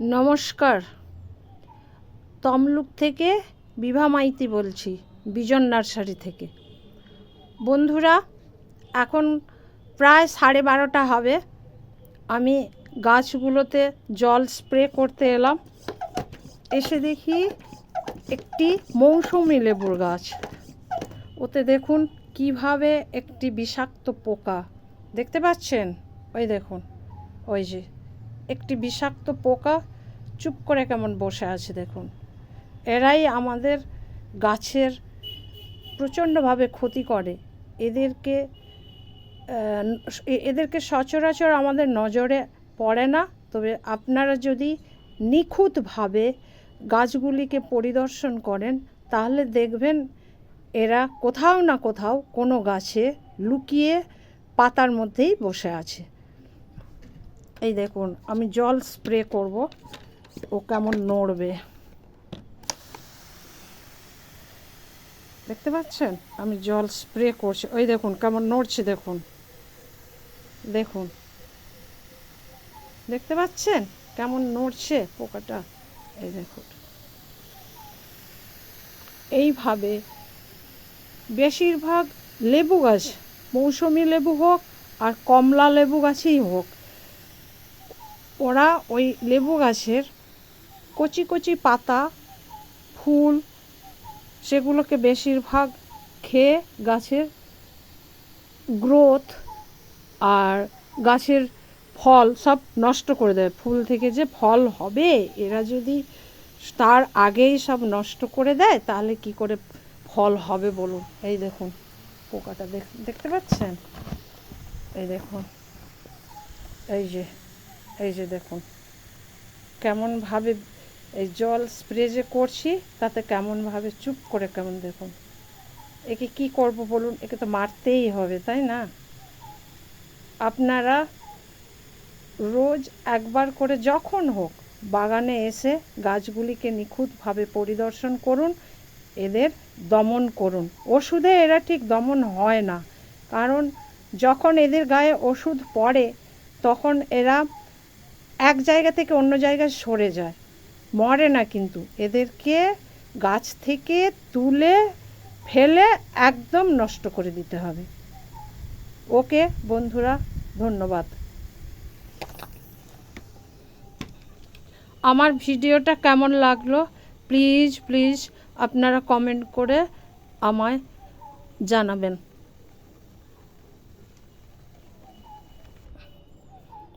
নমস্কার। তমলুক থেকে বিভা মাইতি বলছি, বিজন নার্সারি থেকে। বন্ধুরা, এখন প্রায় সাড়ে বারোটা হবে। আমি গাছগুলোতে জল স্প্রে করতে এলাম। এসে দেখি একটি মৌসুমি লেবুর গাছ। ওতে দেখুন কীভাবে একটি বিষাক্ত পোকা। দেখতে পাচ্ছেন? ওই দেখুন। ওই যে একটি বিষাক্ত পোকা চুপ করে কেমন বসে আছে দেখুন। এরাই আমাদের গাছের প্রচণ্ডভাবে ক্ষতি করে। এদেরকে এদেরকে সচরাচর আমাদের নজরে পড়ে না। তবে আপনারা যদি নিখুঁতভাবে গাছগুলিকে পরিদর্শন করেন, তাহলে দেখবেন এরা কোথাও না কোথাও কোনো গাছে লুকিয়ে পাতার মধ্যেই বসে আছে। এই দেখুন, আমি জল স্প্রে করব। ও কেমন নড়বে। দেখতে পাচ্ছেন? আমি জল স্প্রে করছি। ওই দেখুন, কেমন নড়ছে, দেখুন। দেখুন। দেখতে পাচ্ছেন? কেমন নড়ছে পোকাটা? এই দেখুন। এইভাবে বেশিরভাগ লেবু গাছ, মৌসুমি লেবু হোক আর কমলা লেবু গাছেই হোক ওরা ওই লেবু গাছের কচি কচি পাতা, ফুল সেগুলোকে বেশিরভাগ খেয়ে গাছের গ্রোথ আর গাছের ফল সব নষ্ট করে দেয়। ফুল থেকে যে ফল হবে, এরা যদি তার আগেই সব নষ্ট করে দেয়, তাহলে কি করে ফল হবে বলুন? এই দেখুন, পোকাটা দেখ- দেখতে পাচ্ছেন? এই দেখুন, এই যে এই যে দেখুন, কেমনভাবে এই জল স্প্রে যে করছি, তাতে কেমনভাবে চুপ করে কেমন দেখুন। একে কি করব বলুন? একে তো মারতেই হবে, তাই না? আপনারা রোজ একবার করে যখন হোক বাগানে এসে গাছগুলিকে নিখুঁতভাবে পরিদর্শন করুন, এদের দমন করুন। ওষুধে এরা ঠিক দমন হয় না, কারণ যখন এদের গায়ে ওষুধ পড়ে, তখন এরা এক জায়গা থেকে অন্য জায়গায় সরে যায়। মরে না কিন্তু। এদেরকে গাছ থেকে তুলে, ফেলে একদম নষ্ট করে দিতে হবে। ওকে, বন্ধুরা, ধন্যবাদ। আমার ভিডিওটা কেমন লাগল? প্লিজ প্লিজ আপনারা কমেন্ট করে আমায় জানাবেন।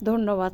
ধন্যবাদ।